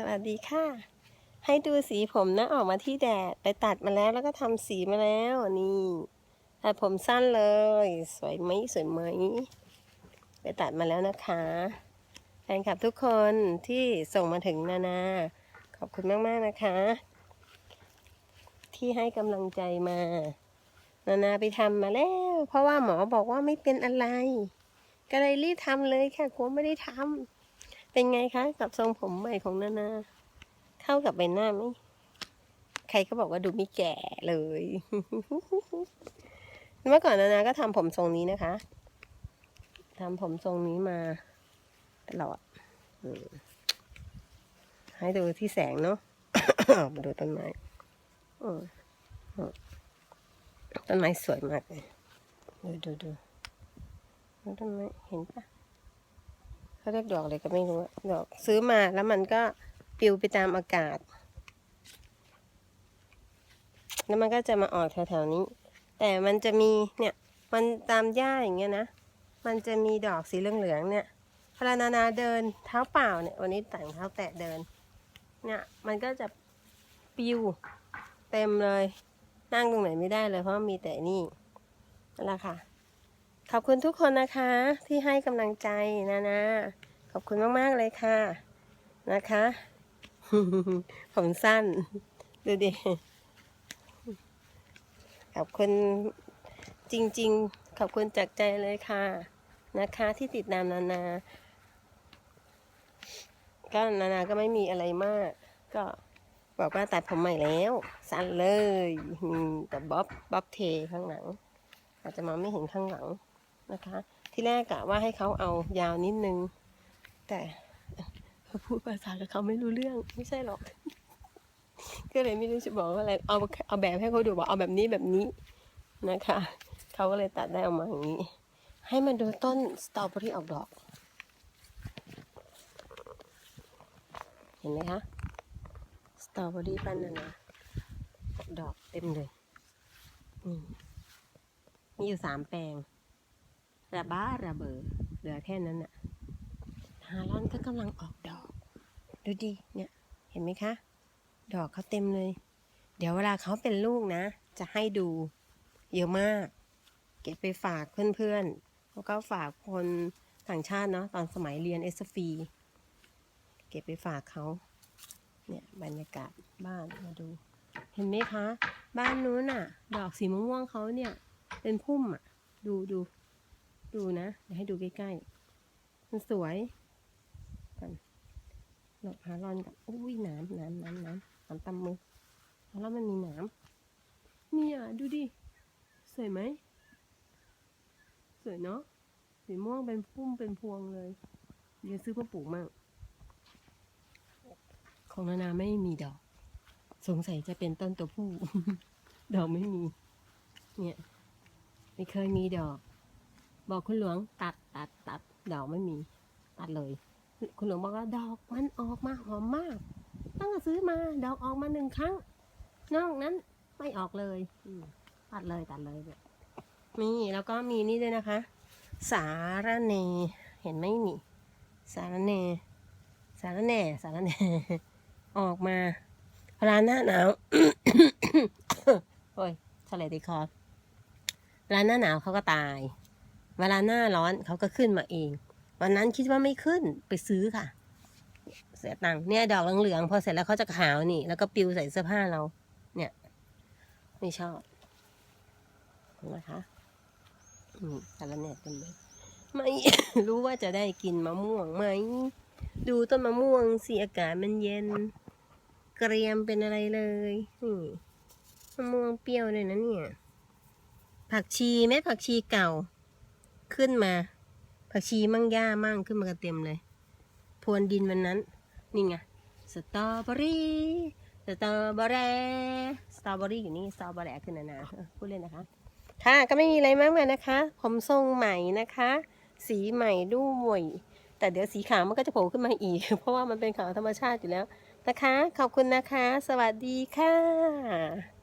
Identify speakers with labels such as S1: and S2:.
S1: สวัสดีค่ะ ให้ดูสีผมนะออกมาที่แดด ไปตัดมาแล้วแล้วก็ทำสีมาแล้วนี่ตัดผมสั้นเลย สวยไหมสวยไหม ไปตัดมาแล้วนะคะแฟนคลับทุกคนที่ส่งมาถึงนานา ขอบคุณมากๆนะคะ ที่ให้กำลังใจมา นานาไปทำมาแล้ว เพราะว่าหมอบอกว่าไม่เป็นอะไร ก็เลยรีบทำเลยค่ะกลัวไม่ได้ทำ เป็นไงคะ กับทรงผมใหม่ของนานา เข้ากับใบหน้าไหมใครก็บอกว่าดูไม่แก่เลย เมื่อก่อนนานาก็ทำผมทรงนี้นะคะทำผมทรงนี้มาตลอดอให้ดูที่แสงเนาะ มาดูต้นไม้ต้นไม้สวยมากเลย ดูดูดูต้นไม้เห็นปะ เขาเรียกดอกอะไรก็ไม่รู้ดอกซื้อมาแล้วมันก็ปลิวไปตามอากาศ แล้วมันก็จะมาออกแถวๆนี้ แต่มันจะมีเนี่ยมันตามหญ้าอย่างเงี้ยนะ มันจะมีดอกสีเหลืองๆเนี่ยพลานานาเดินเท้าเปล่าเนี่ยวันนี้แต่งเท้าแตะเดิน เนี่ยมันก็จะปิวเต็มเลย นั่งตรงไหนไม่ได้เลยเพราะมีแต่นี่นั่นแหละค่ะ ขอบคุณทุกคนนะคะ ที่ให้กำลังใจนะนะขอบคุณมาก ๆ เลยค่ะ นะคะ ผมสั้น ดูดิ ขอบคุณจริง ๆ ขอบคุณจากใจเลยค่ะ นะคะที่ติดตามนานา ก็นานาก็ไม่มีอะไรมาก ก็บอกว่าตัดผมใหม่แล้ว สั้นเลยแต่บ๊อบบ๊อบเทข้างหลัง อาจจะมองไม่เห็นข้างหลัง นะคะ ที่แรกกะว่าให้เขาเอายาวนิดนึง แต่พูดภาษากับเขาไม่รู้เรื่องไม่ใช่หรอก ก็เลยไม่รู้จะบอกว่าอะไรเอาเอาแบบให้เขาดูบอกเอาแบบนี้แบบนี้นะคะเขาก็เลยตัดได้ออกมาอย่างนี้ ให้มันดูต้นสตรอเบอรี่ออกดอก เห็นไหมคะสตรอเบอรี่ปั้นนั่นนะออกดอกเต็มเลยนี่มีอยู่สามแปลง ระบ้าระเบอเหลือแค่นั้นน่ะฮาลอนก็กำลังออกดอก ดูดิเนี่ย เห็นไหมคะ ดอกเขาเต็มเลย เดี๋ยวเวลาเขาเป็นลูกนะ จะให้ดูเยอะมาก เก็บไปฝากเพื่อนๆแล้วก็ฝากคนต่างชาติเนาะตอนสมัยเรียนเอสฟีเก็บไปฝากเขาเนี่ยบรรยากาศบ้านมาดู เห็นไหมคะ บ้านนู้นน่ะดอกสีม่วงเขาเนี่ย เป็นพุ่มอะดูดู ดูนะ เดี๋ยวให้ดูใกล้ๆ มันสวยกันหลบหาลอนกับอุ้ยน้ำน้ำน้ำน้ำน้ำตำมือแล้วมันมีน้ำเนี่ยดูดิ สวยไหม สวยเนาะ สีม่วงเป็นพุ่มเป็นพวงเลย เดี๋ยวซื้อมาปลูกมั่งของนานาไม่มีดอก สงสัยจะเป็นต้นตัวผู้ ดอกไม่มี เนี่ย ไม่เคยมีดอก บอกคุณหลวงตัดตัดตัดดอกไม่มี ตัดเลย คุณหลวงบอกว่าดอกมันออกมาหอมมาก ตั้งแต่ซื้อมาดอกออกมาหนึ่งครั้ง นอกนั้นไม่ออกเลยตัดเลยตัดเลยเนี่ยมีแล้วก็มีนี่ด้วยนะคะ สารเนเห็นไหมนี่สารเนสาระแหน่สาระแหน่ออกมาเวลาหน้าหนาวโอ้ยทะเลติคอเวลาหน้าหนาวเขาก็ตาย เวลาหน้าร้อนเขาก็ขึ้นมาเอง วันนั้นคิดว่าไม่ขึ้นไปซื้อค่ะ เสียตังค์เนี่ยดอกเหลืองๆพอเสร็จแล้วเขาจะขาวนี่ แล้วก็ปิวใส่เสื้อผ้าเรา เนี่ย ไม่ชอบนะคะอืมสารเน็ตกันเลยไม่ รู้ว่าจะได้กินมะม่วงไหม ดูต้นมะม่วงสิอากาศมันเย็น เกรียมเป็นอะไรเลยนี่มะม่วงเปรี้ยวเลยนะเนี่ย ผักชีเม็ดผักชีเก่า ขึ้นมา ผักชีมั่งหญ้ามั่งขึ้นมากันเต็มเลยพรวนดินวันนั้น นี่ไงสตรอเบอรี่สตรอเบอรี่สตรอเบอรี่อยู่นี่สตรอเบอรี่ขึ้นนะนะเออพูดเล่นนะคะ ค่ะก็ไม่มีอะไรมากมายนะคะ ผมทรงใหม่นะคะ สีใหม่ด้วยแต่เดี๋ยวสีขาวมันก็จะโผล่ขึ้นมาอีก เพราะว่ามันเป็นขาวธรรมชาติอยู่แล้วนะคะ ขอบคุณนะคะ สวัสดีค่ะ